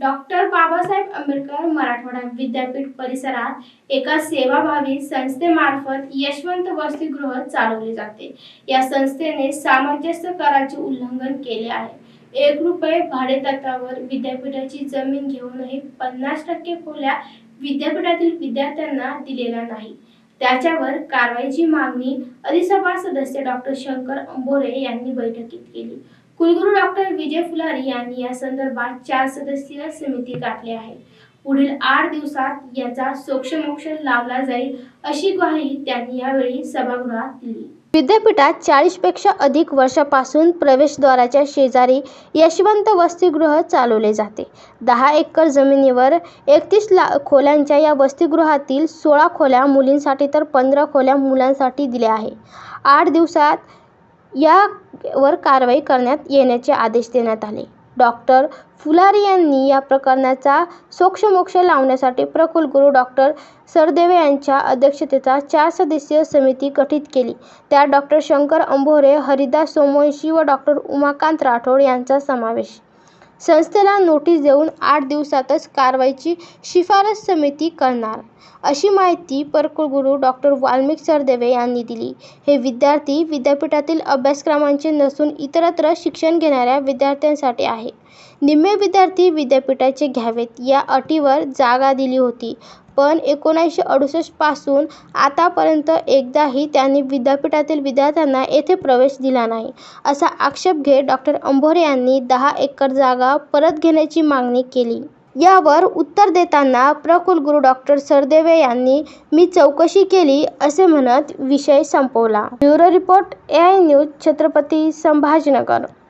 Doctor Babasaheb Ambedkar Marathwada विद्यापीठ परिसरात एका सेवाभावी संस्थेमार्फत यशवंत वसतिगृह चालवले जाते. या संस्थेने सामंजस्य कराचे उल्लंघन केले आहे. एक रुपये भाडेतत्वावर विद्यापीठाची जमीन घेऊनही पन्नास टक्के खोल्या विद्यापीठातील विद्यार्थ्यांना दिलेला नाही. त्याच्यावर कारवाईची मागणी अधिसभा सदस्य डॉक्टर शंकर अंबोरे यांनी बैठकीत केली. कुलगुरू डॉक्टर विजय फुलारी यांनी या संदर्भात चार सदस्यीय समिती गाठली आहे. पुढील आठ दिवसात याचा सोक्षमोक्ष लावला जाईल अशी ग्वाही त्यांनी यावेळी सभागृहात दिली. विद्यापीठात चाळीसपेक्षा अधिक वर्षापासून प्रवेशद्वाराच्या शेजारी यशवंत वसतिगृह चालवले जाते. दहा एकर जमिनीवर एकतीस ला खोल्यांच्या या वसतिगृहातील सोळा खोल्या मुलींसाठी तर पंधरा खोल्या मुलांसाठी दिल्या आहे. आठ दिवसात यावर कारवाई करण्यात येण्याचे आदेश देण्यात आले. डॉक्टर फुलारी यांनी या प्रकरणाचा सोक्षमोक्ष लावण्यासाठी प्रकुलगुरू डॉक्टर सरदेवे यांच्या अध्यक्षतेचा चार सदस्यीय समिती गठीत केली. त्यात डॉक्टर शंकर अंभोरे हरिदास सोमवंशी व डॉक्टर उमाकांत राठोड यांचा समावेश. संस्थेला नोटीस देऊन आठ दिवसातच कारवाईची शिफारस समिती करणार. अशी माहिती परकुलगुरू डॉक्टर वाल्मिक सरदेवे यांनी दिली. हे विद्यार्थी विद्यापीठातील अभ्यासक्रमांचे नसून इतरत्र शिक्षण घेणाऱ्या विद्यार्थ्यांसाठी आहे. निम्मे विद्यार्थी विद्यापीठाचे घ्यावेत या अटीवर जागा दिली होती. पण एकोणीसशे अडुसष्टपासून आतापर्यंत एकदाही त्यांनी विद्यापीठातील विद्यार्थ्यांना येथे प्रवेश दिला नाही असा आक्षेप घेत डॉक्टर अंभोरे यांनी दहा एकर जागा परत घेण्याची मागणी केली. यावर उत्तर देताना प्रकुलगुरू डॉक्टर सरदेवे यांनी मी चौकशी केली असे म्हणत विषय संपवला. Bureau report A I news Chhatrapati Sambhajinagar.